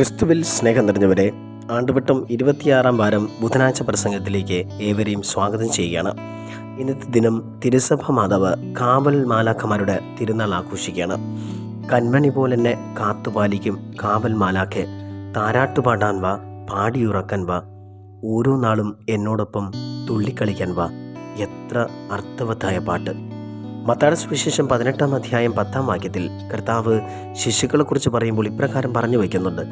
ക്രിസ്തുവിൽ സ്നേഹം നിറഞ്ഞവരെ ആണ്ടുവട്ടം ഇരുപത്തിയാറാം വാരം ബുധനാഴ്ച പ്രസംഗത്തിലേക്ക് ഏവരെയും സ്വാഗതം ചെയ്യുകയാണ്. ഇന്നത്തെ ദിനം തിരുസഭ മാതാവ് കാവൽ മാലാഖമാരുടെ തിരുനാൾ ആഘോഷിക്കുകയാണ്. കൺമണി പോലെ തന്നെ കാത്തുപാലിക്കും കാവൽ മാലാഖെ താരാട്ടുപാടാൻ വാ പാടിയുറക്കാൻ വാ ഓരോ നാളും എന്നോടൊപ്പം തുള്ളിക്കളിക്കാൻ വാ. എത്ര അർത്ഥവത്തായ പാട്ട്. മത്താട സുവിശേഷം പതിനെട്ടാം അധ്യായം പത്താം വാക്യത്തിൽ കർത്താവ് ശിശുക്കളെക്കുറിച്ച് പറയുമ്പോൾ ഇപ്രകാരം പറഞ്ഞു വയ്ക്കുന്നുണ്ട്.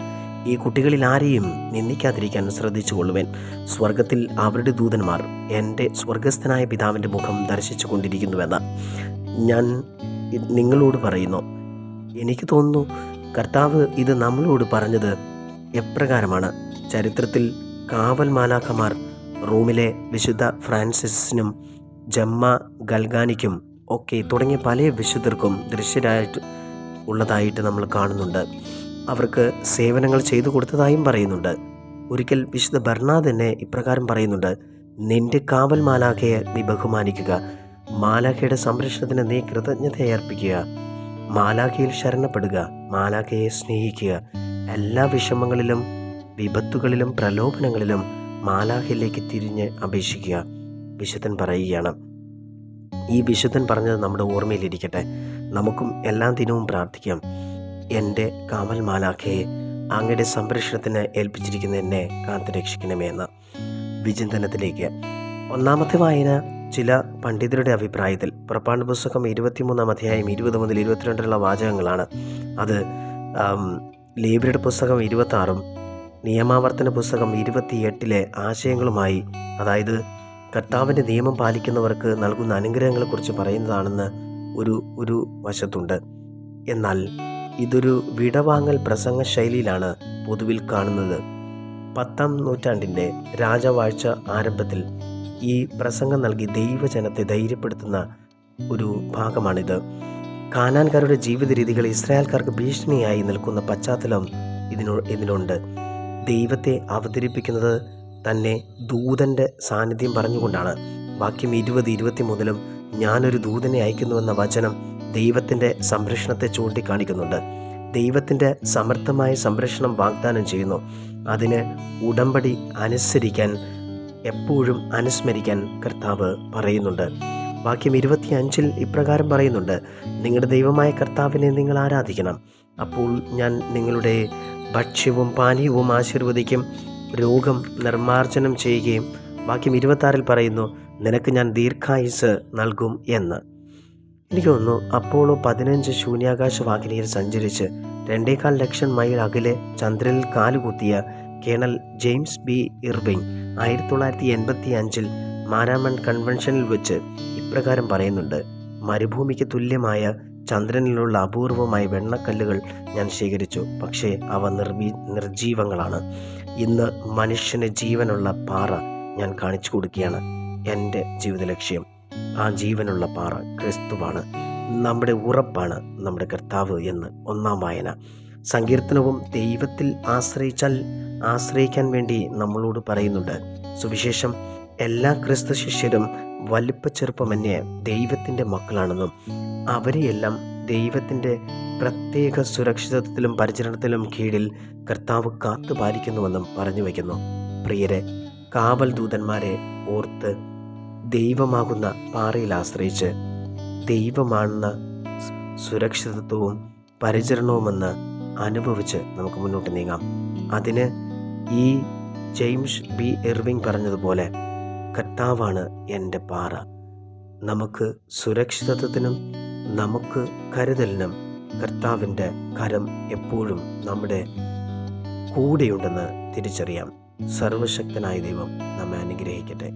ഈ കുട്ടികളിൽ ആരെയും നിന്ദിക്കാതിരിക്കാൻ ശ്രദ്ധിച്ചു കൊള്ളുവൻ. സ്വർഗത്തിൽ അവരുടെ ദൂതന്മാർ എന്റെ സ്വർഗസ്ഥനായ പിതാവിന്റെ മുഖം ദർശിച്ചു കൊണ്ടിരിക്കുന്നുവെന്ന് ഞാൻ നിങ്ങളോട് പറയുന്നു. എനിക്ക് തോന്നുന്നു കർത്താവ് ഇത് നമ്മളോട് പറഞ്ഞത് എപ്രകാരമാണ്? ചരിത്രത്തിൽ കാവൽ മാലാഖമാർ റോമിലെ വിശുദ്ധ ഫ്രാൻസിസിനും ജമ്മ ഗൽഗാനിക്കും ഒക്കെ തുടങ്ങിയ പല വിശുദ്ധർക്കും ദൃശ്യരായിട്ട് ഉള്ളതായിട്ട് നമ്മൾ കാണുന്നുണ്ട്. അവർക്ക് സേവനങ്ങൾ ചെയ്തു കൊടുത്തതായും പറയുന്നുണ്ട്. ഒരിക്കൽ വിശുദ്ധ ബർണാദ് തന്നെ ഇപ്രകാരം പറയുന്നുണ്ട് നിന്റെ കാവൽ മാലാഖയെ നീ ബഹുമാനിക്കുക മാലാഖയുടെ സംരക്ഷണത്തിന് നീ കൃതജ്ഞത അർപ്പിക്കുക മാലാഖയിൽ ശരണപ്പെടുക മാലാഖയെ സ്നേഹിക്കുക. എല്ലാ വിഷമങ്ങളിലും വിപത്തുകളിലും പ്രലോഭനങ്ങളിലും മാലാഖയിലേക്ക് തിരിഞ്ഞ് അപേക്ഷിക്കുക വിശുദ്ധൻ പറയുകയാണ്. ഈ വിശുദ്ധൻ പറഞ്ഞത് നമ്മുടെ ഓർമ്മയിലിരിക്കട്ടെ. നമുക്കും എല്ലാ ദിനവും പ്രാർത്ഥിക്കാം. എന്റെ കാമൽ മാലാഖയെ അങ്ങയുടെ സംരക്ഷണത്തിന് ഏൽപ്പിച്ചിരിക്കുന്ന എന്നെ കാത്തു രക്ഷിക്കണമേ എന്ന. വിചിന്തനത്തിലേക്ക്. ഒന്നാമത്തെ വായന ചില പണ്ഡിതരുടെ അഭിപ്രായത്തിൽ പുറപ്പാട് പുസ്തകം ഇരുപത്തിമൂന്നാം അധ്യായം ഇരുപത് മുതൽ ഇരുപത്തിരണ്ടുള്ള വാചകങ്ങളാണ്. അത് ലേബിയുടെ പുസ്തകം ഇരുപത്താറും നിയമാവർത്തന പുസ്തകം ഇരുപത്തിയെട്ടിലെ ആശയങ്ങളുമായി അതായത് കർത്താവിന്റെ നിയമം പാലിക്കുന്നവർക്ക് നൽകുന്ന അനുഗ്രഹങ്ങളെക്കുറിച്ച് പറയുന്നതാണെന്ന് ഒരു ഒരു വശത്തുണ്ട്. എന്നാൽ ഇതൊരു വിടവാങ്ങൽ പ്രസംഗ ശൈലിയിലാണ് പൊതുവിൽ കാണുന്നത്. പത്താം നൂറ്റാണ്ടിന്റെ രാജവാഴ്ച ആരംഭത്തിൽ ഈ പ്രസംഗം നൽകി ദൈവജനത്തെ ധൈര്യപ്പെടുത്തുന്ന ഒരു ഭാഗമാണിത്. കാനാൻകാരുടെ ജീവിത രീതികൾ ഇസ്രായേൽക്കാർക്ക് ഭീഷണിയായി നിൽക്കുന്ന പശ്ചാത്തലം ഇതിനു ഇതിനുണ്ട് ദൈവത്തെ അവതരിപ്പിക്കുന്നത് തന്നെ ദൂതന്റെ സാന്നിധ്യം പറഞ്ഞുകൊണ്ടാണ് വാക്യം ഇരുപത് ഇരുപത്തി മുതലും ഞാനൊരു ദൂതനെ അയക്കുന്നുവെന്ന വചനം ദൈവത്തിന്റെ സംരക്ഷണത്തെ ചൂണ്ടിക്കാണിക്കുന്നുണ്ട്. ദൈവത്തിന്റെ സമർത്ഥമായ സംരക്ഷണം വാഗ്ദാനം ചെയ്യുന്നു. അതിന് ഉടമ്പടി അനുസരിക്കാൻ എപ്പോഴും അനുസ്മരിക്കാൻ കർത്താവ് പറയുന്നുണ്ട്. വാക്യം ഇരുപത്തി അഞ്ചിൽ ഇപ്രകാരം പറയുന്നുണ്ട് നിങ്ങളുടെ ദൈവമായ കർത്താവിനെ നിങ്ങൾ ആരാധിക്കണം. അപ്പോൾ ഞാൻ നിങ്ങളുടെ ഭക്ഷ്യവും പാനീയവും ആശീർവദിക്കും. രോഗം നിർമ്മാർജനം ചെയ്യുകയും വാക്യം ഇരുപത്താറിൽ പറയുന്നു നിനക്ക് ഞാൻ ദീർഘായുസ് നൽകും എന്ന്. എനിക്ക് തോന്നുന്നു അപ്പോളോ പതിനഞ്ച് ശൂന്യാകാശ വാഹിനിയിൽ സഞ്ചരിച്ച് രണ്ടേകാൽ ലക്ഷം മൈൽ അകലെ ചന്ദ്രനിൽ കാലുകുത്തിയ കേണൽ ജെയിംസ് ബി. ഇർവിങ് ആയിരത്തി തൊള്ളായിരത്തി എൺപത്തി അഞ്ചിൽ മാരാമൺ കൺവെൻഷനിൽ വെച്ച് ഇപ്രകാരം പറയുന്നുണ്ട് മരുഭൂമിക്ക് തുല്യമായ ചന്ദ്രനിലുള്ള അപൂർവമായ വെണ്ണക്കല്ലുകൾ ഞാൻ ശേഖരിച്ചു പക്ഷേ അവ നിർവീ നിർജീവങ്ങളാണ് ഇന്ന് മനുഷ്യന് ജീവനുള്ള പാറ ഞാൻ കാണിച്ചു കൊടുക്കുകയാണ് എന്റെ ജീവിത ലക്ഷ്യം. ആ ജീവനുള്ള പാറ ക്രിസ്തുവാണ്. നമ്മുടെ ഉറപ്പാണ് നമ്മുടെ കർത്താവ് എന്ന് ഒന്നാം വായന. സങ്കീർത്തനവും ദൈവത്തിൽ ആശ്രയിച്ചാൽ ആശ്രയിക്കാൻ വേണ്ടി നമ്മളോട് പറയുന്നുണ്ട്. സുവിശേഷം എല്ലാ ക്രിസ്തു ശിഷ്യരും വലിപ്പ ചെറുപ്പമന്യേ ദൈവത്തിന്റെ മക്കളാണെന്നും അവരെയെല്ലാം ദൈവത്തിന്റെ പ്രത്യേക സുരക്ഷിതത്വത്തിലും പരിചരണത്തിലും കീഴിൽ കർത്താവ് കാത്തു പാലിക്കുന്നുവെന്നും പറഞ്ഞു വയ്ക്കുന്നു. പ്രിയരെ കാവൽ ദൂതന്മാരെ ഓർത്ത് ദൈവമാകുന്ന പാറയിൽ ആശ്രയിച്ച് ദൈവമാണെന്ന സുരക്ഷിതത്വവും പരിചരണവുമെന്ന് അനുഭവിച്ച് നമുക്ക് മുന്നോട്ട് നീങ്ങാം. അതിന് ഈ ജെയിംസ് ബി എർവിങ് പറഞ്ഞതുപോലെ കർത്താവാണ് എന്റെ പാറ. നമുക്ക് സുരക്ഷിതത്വത്തിനും നമുക്ക് കരുതലിനും കർത്താവിന്റെ കരം എപ്പോഴും നമ്മുടെ കൂടെയുണ്ടെന്ന് തിരിച്ചറിയാം. സർവശക്തനായ ദൈവം നമ്മെ അനുഗ്രഹിക്കട്ടെ.